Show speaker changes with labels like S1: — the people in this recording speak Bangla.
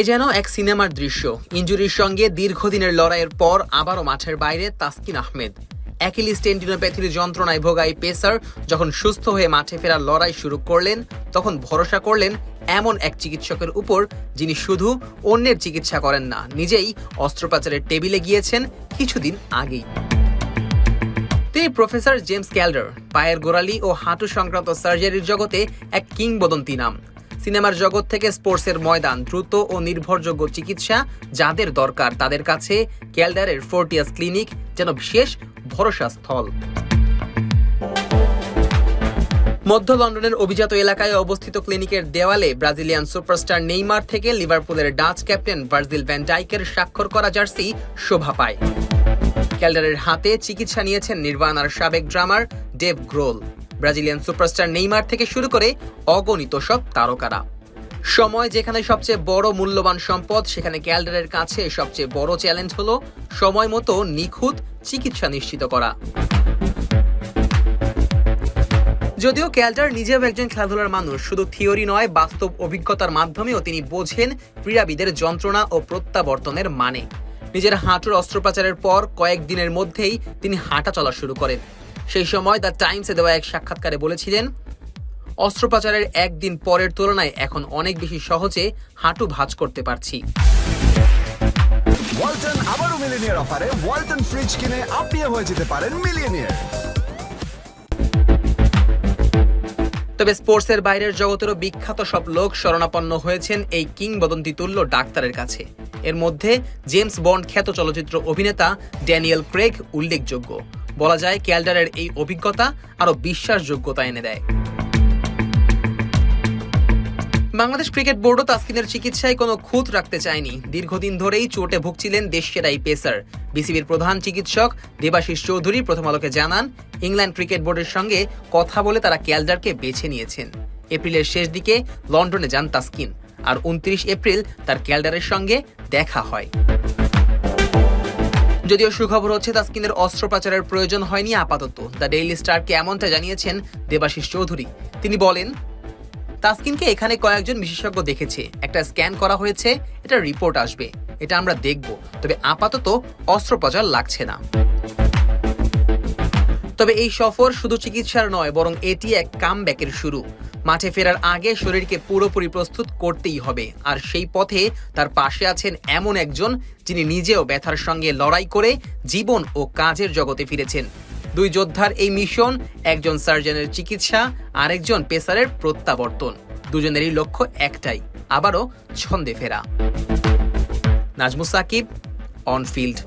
S1: এ যেন এক সিনেমার দৃশ্য। ইঞ্জুরির সঙ্গে দীর্ঘদিনের লড়াইয়ের পর আবারও মাঠের বাইরে তাসকিন আহমেদ। অ্যাকিলিস টেন্ডিনোপ্যাথির যন্ত্রণায় ভোগা এই পেসার। যখন সুস্থ হয়ে মাঠে ফেরার লড়াই শুরু করলেন, তখন ভরসা করলেন এমন এক চিকিৎসকের উপর, যিনি শুধু অন্যের চিকিৎসা করেন না, নিজেই অস্ত্রোপচারের টেবিলে গিয়েছেন কিছুদিন আগেই। তিনি প্রফেসর জেমস ক্যালডার, পায়ের গোড়ালি ও হাঁটু সংক্রান্ত সার্জারির জগতে এক কিংবদন্তি নাম। সিনেমার জগৎ থেকে স্পোর্টসের ময়দান, দ্রুত ও নির্ভরযোগ্য চিকিৎসা যাদের দরকার, তাদের কাছে ক্যালডারের ফোর্টিয়াস ক্লিনিক যেন বিশেষ ভরসা স্থল মধ্য লন্ডনের অভিজাত এলাকায় অবস্থিত ক্লিনিকের দেওয়ালে ব্রাজিলিয়ান সুপারস্টার নেইমার থেকে লিভারপুলের ডাচ ক্যাপ্টেন ভার্জিল ভ্যান ডাইকের স্বাক্ষর করা জার্সি শোভা পায়। ক্যালডারের হাতে চিকিৎসা নিয়েছেন নির্বাণার সাবেক drummer Dave Grohl. Brazilian superstar Neymar থেকে শুরু করে অগণিত সব তারকারা। সময় যেখানে সবচেয়ে বড় মূল্যবান সম্পদ, সেখানে ক্যালডারের কাছে সবচেয়ে বড় চ্যালেঞ্জ হলো সময় মতো নিখুঁত চিকিৎসা নিশ্চিত করা। যদিও ক্যালডার নিজেও একজন খেলাধুলার মানুষ, শুধু থিওরি নয়, বাস্তব অভিজ্ঞতার মাধ্যমেও তিনি বোঝেন ক্রীড়াবিদের যন্ত্রণা ও প্রত্যাবর্তনের মানে। নিজের হাঁটুর অস্ত্রোপচারের পর কয়েকদিনের মধ্যেই তিনি হাঁটা চলা শুরু করেন। সেই সময় দ্য টাইমসে দেওয়া এক সাক্ষাৎকারে বলেছিলেন অস্ত্রোপচারের একদিন পরের তুলনায় এখন অনেক বেশি সহজে হাঁটু ভাঁজ করতে পারছি।
S2: ওয়ালটন আবারও মিলিনিয়ার অফারে ওয়ালটন ফ্রিজ কিনে আপনিও হয়ে যেতে পারেন মিলিয়নিয়ার।
S1: তবে স্পোর্টসের বাইরের জগতেরও বিখ্যাত সব লোক শরণাপন্ন হয়েছেন এই কিংবদন্তি তুল্য ডাক্তারের কাছে। এর মধ্যে জেমস বন্ড খ্যাত চলচ্চিত্র অভিনেতা ড্যানিয়েল ক্রেগ উল্লেখযোগ্য। বলা যায় ক্যালডারের এই অভিজ্ঞতা আরও বিশ্বাসযোগ্যতা এনে দেয়। বাংলাদেশ ক্রিকেট বোর্ডও তাসকিনের চিকিৎসায় কোনো খুঁত রাখতে চায়নি। দীর্ঘদিন ধরেই চোটে ভুগছিলেন দেশের এই পেসার। বিসিবির প্রধান চিকিৎসক দেবাশিস চৌধুরী প্রথম আলোকে জানান, ইংল্যান্ড ক্রিকেট বোর্ডের সঙ্গে কথা বলে তারা ক্যালডারকে বেছে নিয়েছেন। এপ্রিলের শেষ দিকে লন্ডনে যান তাসকিন, আর উনত্রিশ এপ্রিল তার ক্যালডারের সঙ্গে দেখা হয়। যদিও সুখবর হচ্ছে তাসকিনের অস্ত্রোপচারের প্রয়োজন হয়নি আপাতত। দ্য ডেইলি স্টারকে এমনটা জানিয়েছেন দেবাশিস চৌধুরী। তিনি বলেন, তাস্কিনকে এখানে কয়েকজন বিশেষজ্ঞ দেখেছে। একটা স্ক্যান করা হয়েছে, এটা রিপোর্ট আসবে। এটা আমরা দেখব। তবে আপাতত অস্ত্রোপচার লাগছে না। তবে এই সফর শুধু চিকিৎসার নয়, বরং এটি এক কামব্যাকের শুরু। মাঠে ফেরার আগে শরীরকে পুরোপুরি প্রস্তুত করতেই হবে, আর সেই পথে তার পাশে আছেন এমন একজন যিনি নিজেও ব্যথার সঙ্গে লড়াই করে জীবন ও কাজের জগতে ফিরেছেন। দুই যোদ্ধার এই মিশন, একজন সার্জনের চিকিৎসা, আরেকজন পেসারের প্রত্যাবর্তন। দুজনেরই লক্ষ্য একটাই, আবারও ছন্দে ফেরা। Najmus Shakib on field